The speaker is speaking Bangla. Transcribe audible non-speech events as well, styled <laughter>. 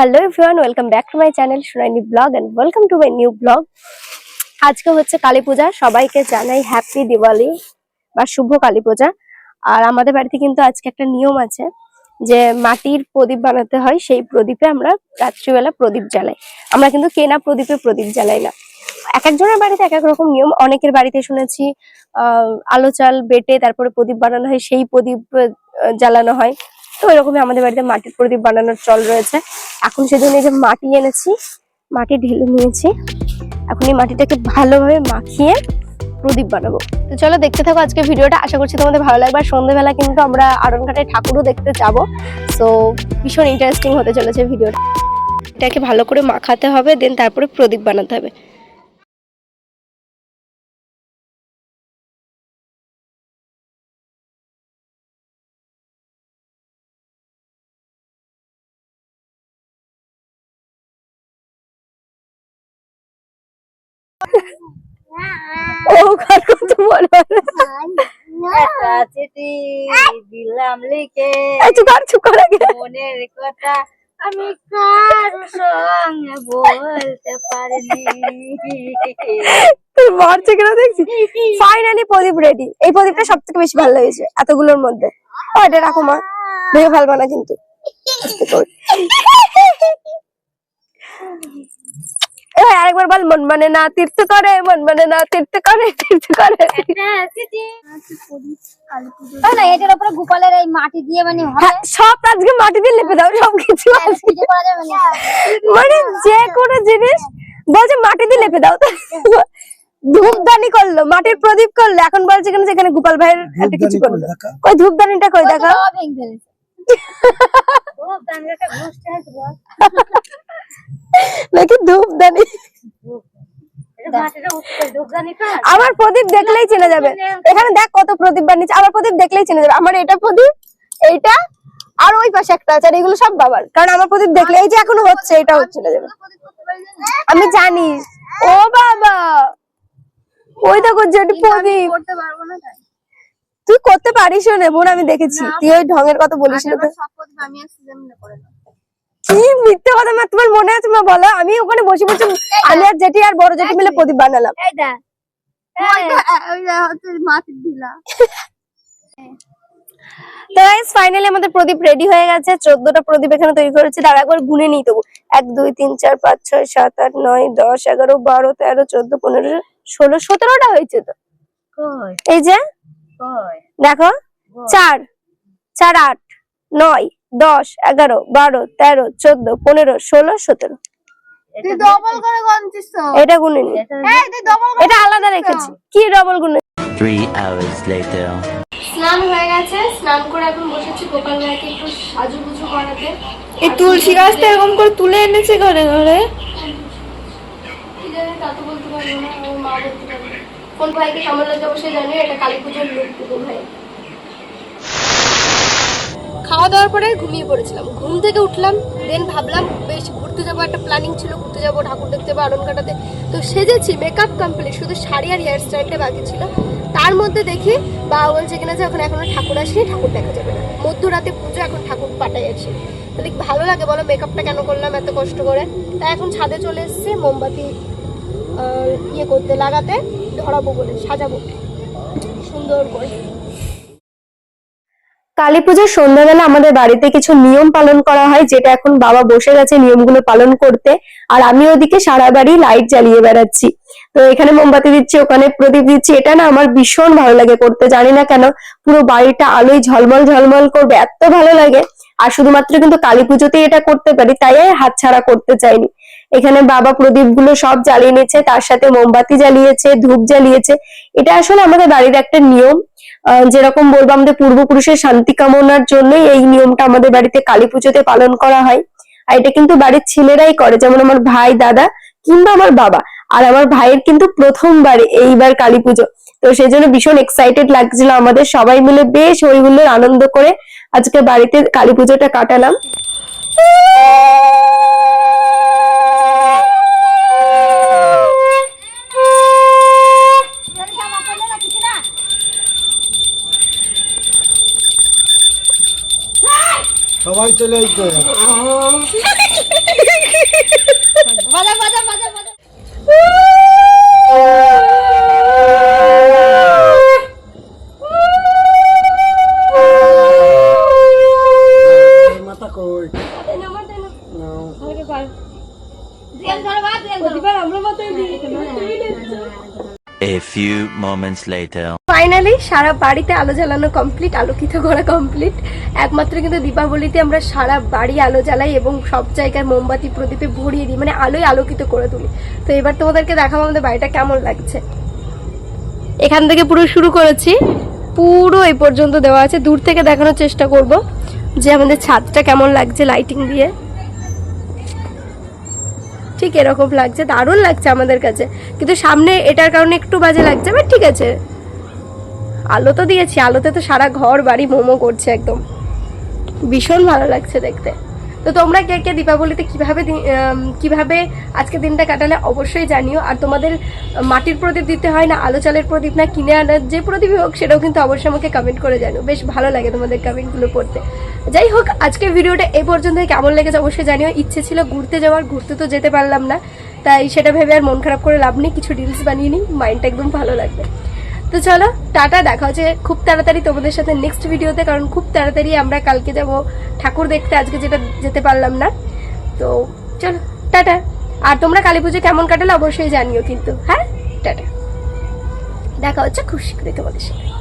Hello everyone welcome back to my channel Sunaini blog and welcome to my new blog আজকে হচ্ছে কালী পূজা, সবাইকে জানাই হ্যাপি দিওয়ালি বা শুভ কালী পূজা। আর আমাদের বাড়িতে কিন্তু আজকে একটা নিয়ম আছে যে মাটির প্রদীপ বানাতে হয়, সেই প্রদীপে আমরা রাত্রিবেলা প্রদীপ জ্বালাই। আমরা কিন্তু কেনা প্রদীপে প্রদীপ জ্বালাই না। এক একজনের বাড়িতে এক এক রকম নিয়ম, অনেকের বাড়িতে শুনেছি, আহ, আলো চাল বেটে তারপরে প্রদীপ বানানো হয়, সেই প্রদীপ জ্বালানো হয়। তো এরকমই আমাদের বাড়িতে মাটির প্রদীপ বানানোর চল রয়েছে। এখন সেজন্য এই যে মাটি এনেছি, মাটি ঢেলে নিয়েছি। এখন এই মাটিটাকে ভালোভাবে মাখিয়ে প্রদীপ বানাবো। তো চলো দেখতে থাকো আজকে ভিডিওটা। আশা করছি তোমাদের ভালো লাগবে। আর সন্ধ্যেবেলা কিন্তু আমরা আরনঘাটে ঠাকুরও দেখতে যাব। সো ভীষণ ইন্টারেস্টিং হতে চলেছে ভিডিওটা। এটাকে ভালো করে মাখাতে হবে দেন তারপরে প্রদীপ বানাতে হবে। ও কার কত বড় একটা চিঠি দিলাম লিখে। এই চুপ কর চুপ কর আগে। মনের কথা আমি কার সঙ্গে বলতে পারিনি। তুই মারছে কেন দেখছি। ফাইনালি প্রদীপ রেডি এই প্রদীপটা সব থেকে বেশি ভালো লেগেছে এতগুলোর মধ্যে। ও এটা রাখো মা। ভেবে ফেলব না কিন্তু। এবার আরেকবার বল মন মানে না তীর্থ করে মন মানে না তীর্থ করে তীর্থ করে। না এটার উপরে গোপালের এই মাটি দিয়ে মানে হ্যাঁ, সব আজকে মাটি দিয়ে লেপে দাও যাবে না। মানে যে কোনো জিনিস বলছে মাটি দিয়ে লেপে দাও। ধূপদানি করল মাটির প্রদীপ করল এখন বলছে কেন যেখানে গোপাল ভাইয়ের একটা কিছু করল কই ধূপদানিটা কই দেখা। <laughs> নাকি ধূপদানি? আমার প্রদীপ দেখলেই চেনা যাবে। এখানে দেখ কত প্রদীপ বানিয়েছে। আমার প্রদীপ দেখলেই চেনা যাবে। আমার এটা প্রদীপ এইটা আর ওই পাশে একটা আছে আর এগুলো সব বাবার। কারণ আমার প্রদীপ দেখলে এই যে এখনও হচ্ছে এটা হচ্ছে না যাবে। আমি জানি। ও বাবা! ওই দেখো যেটি প্রদীপ। তাই। তুই করতে পারিস না বোন আমি দেখেছি। তুই ওই ঢঙের কথা বলিস না তো। সব প্রদীপ আমি আর সুজন মিলে করে নেব কি মিথ্যে কথা মা তোমার মনে আছে মা বলো? আমি ওখানে বসে বসে আমি আর জেঠি আর বড় জেঠি মিলে প্রদীপ বানালাম। তো গাইস ফাইনালি আমাদের প্রদীপ রেডি হয়ে গেছে। চোদ্দটা প্রদীপ এখানে তৈরি করেছি। তার একবার গুনে নিই তবু। এক দুই তিন চার পাঁচ ছয় সাত আট নয় দশ এগারো বারো তেরো চোদ্দ পনেরো ষোলো সতেরোটা হয়েছে তো? এই যে? দেখো। চার। চার আট। নয় দশ এগারো বারো তেরো চোদ্দ পনেরো ষোলো সতেরো। এটা গুনে নি। এই এটা আলাদা রেখেছি। কি ডবল গুনে? Three hours later. স্নান হয়ে গেছে স্নান করে এখন বসেছি গোপাল ভাইকে একটু সাজুগুজু করাতে। এই তুলসী গাছটা এরকম করে তুলে এনেছে ঘরে ঘরে। তা তো বলতে পারব না মা বলতে পারবে। কোন ভাইকে অবশ্যই জানি এটা কালী পুজোর লুক ভাই খাওয়া দাওয়ার পরে ঘুমিয়ে পড়েছিলাম। ঘুম থেকে উঠলাম দেন ভাবলাম, বেশ ঘুরতে যাব, একটা প্ল্যানিং ছিল, ঘুরতে যাব, ঠাকুর দেখতে যাব আরন কাটাতে। তো সেজেছি মেকআপ কমপ্লিট শুধু শাড়ি আর হেয়ার স্টাইলটা বাকি ছিল। তার মধ্যে দেখি, বাবা বলছে কিনা যে ওখানে এখনও ঠাকুর আসেনি, ঠাকুর দেখা যাবে না। মধ্যরাতে পুজো, এখন ঠাকুর পাঠাই আছে তাহলে ভালো লাগে বলো মেকআপটা কেন করলাম এত কষ্ট করে? তাই এখন ছাদে চলে এসেছি, মোমবাতি ইয়ে করতে, লাগাতে, ধরাবো বলে, সাজাবো। সুন্দর করে। কালী পুজোর সন্ধ্যাবেলা আমাদের বাড়িতে কিছু নিয়ম পালন করা হয়, যেটা এখন বাবা বসে গেছে নিয়মগুলো পালন করতে। আর আমি ওদিকে সারা বাড়ি লাইট জ্বালিয়ে বেড়াচ্ছি। তো এখানে মোমবাতি দিচ্ছি, ওখানে প্রদীপ দিচ্ছি। এটা না আমার ভীষণ ভালো লাগে করতে, জানি না কেন, পুরো বাড়িটা আলোয় ঝলমল ঝলমল করবে, এত ভালো লাগে। আর শুধুমাত্র কিন্তু কালী পুজোতেই এটা করতে পারি, তাই আর হাতছাড়া করতে চাইনি। এখানে বাবা প্রদীপগুলো সব জ্বালিয়ে নিয়েছে, তার সাথে মোমবাতি জ্বালিয়েছে, ধূপ জ্বালিয়েছে। এটা আসলে আমাদের বাড়ির একটা নিয়ম। যেরকম বলব, আমাদের পূর্বপুরুষের শান্তি কামনার জন্যই এই নিয়মটা আমাদের বাড়িতে কালী পুজোতে পালন করা হয়। আর এটা কিন্তু বাড়ির ছেলেরাই করে, যেমন আমার ভাই, দাদা কিংবা আমার বাবা। আর আমার ভাইয়ের কিন্তু প্রথমবার এইবার কালী পুজো। তো সেই জন্য ভীষণ এক্সাইটেড লাগছিল আমাদের সবাই মিলে বেশ হই হুল্লোড় আনন্দ করে আজকে বাড়িতে কালী পুজোটা কাটালাম। সবাই চলে আইতো বাজা বাজা বাজা বাজা। Few moments later. ফাইনালি সারা বাড়িতে আলো জ্বালানো কমপ্লিট আলোকিত করা কমপ্লিট একমাত্র কিন্তু দীপাবলিতে আমরা সারা বাড়ি আলো জ্বালাই এবং সব জায়গায় মোমবাতি, প্রদীপে ভরিয়ে দিই মানে আলোয় আলোকিত করে তুলি। তো এবার তোমাদেরকে দেখাবো আমাদের বাড়িটা কেমন লাগছে। এখান থেকে পুরো শুরু করেছি। পুরো এই পর্যন্ত দেওয়া আছে। দূর থেকে দেখানোর চেষ্টা করব যে আমাদের ছাদটা কেমন লাগছে লাইটিং দিয়ে। ঠিক এরকম লাগছে, দারুণ লাগছে আমাদের কাছে। কিন্তু সামনে এটার কারণে একটু বাজে লাগছে বাট ঠিক আছে। আলো তো দিয়েছি, আলোতে তো সারা ঘর বাড়ি মোমো করছে একদম। ভীষণ ভালো লাগছে দেখতে। তো তোমরা কে কে দীপাবলিতে কীভাবে কীভাবে আজকে দিনটা কাটালে অবশ্যই জানিও। আর তোমাদের মাটির প্রদীপ দিতে হয় না, আলো চালের প্রদীপ না, কিনে আনার যে প্রদীপই হোক, সেটাও কিন্তু অবশ্যই আমাকে কমেন্ট করে জানিও। বেশ ভালো লাগে তোমাদের কমেন্টগুলো পড়তে। যাই হোক, আজকে ভিডিওটা এই পর্যন্ত কেমন লেগেছে অবশ্যই জানিও। ইচ্ছে ছিল ঘুরতে যাওয়ার, ঘুরতে তো যেতে পারলাম না। তাই সেটা ভেবে আর মন খারাপ করে লাভ নেই, কিছু রিলস বানিয়ে নিই মাইন্ডটা একদম ভালো লাগবে। তো চলো, টাটা, দেখা হচ্ছে খুব তাড়াতাড়ি তোমাদের সাথে নেক্সট ভিডিওতে কারণ খুব তাড়াতাড়ি আমরা কালকে যাব ঠাকুর দেখতে, আজকে যেটা, যেতে পারলাম না। তো চলো, টাটা। আর তোমরা কালী পুজো কেমন কাটালে অবশ্যই জানিও কিন্তু হ্যাঁ? টাটা। দেখা হচ্ছে খুব শীঘ্রই তোমাদের সাথে।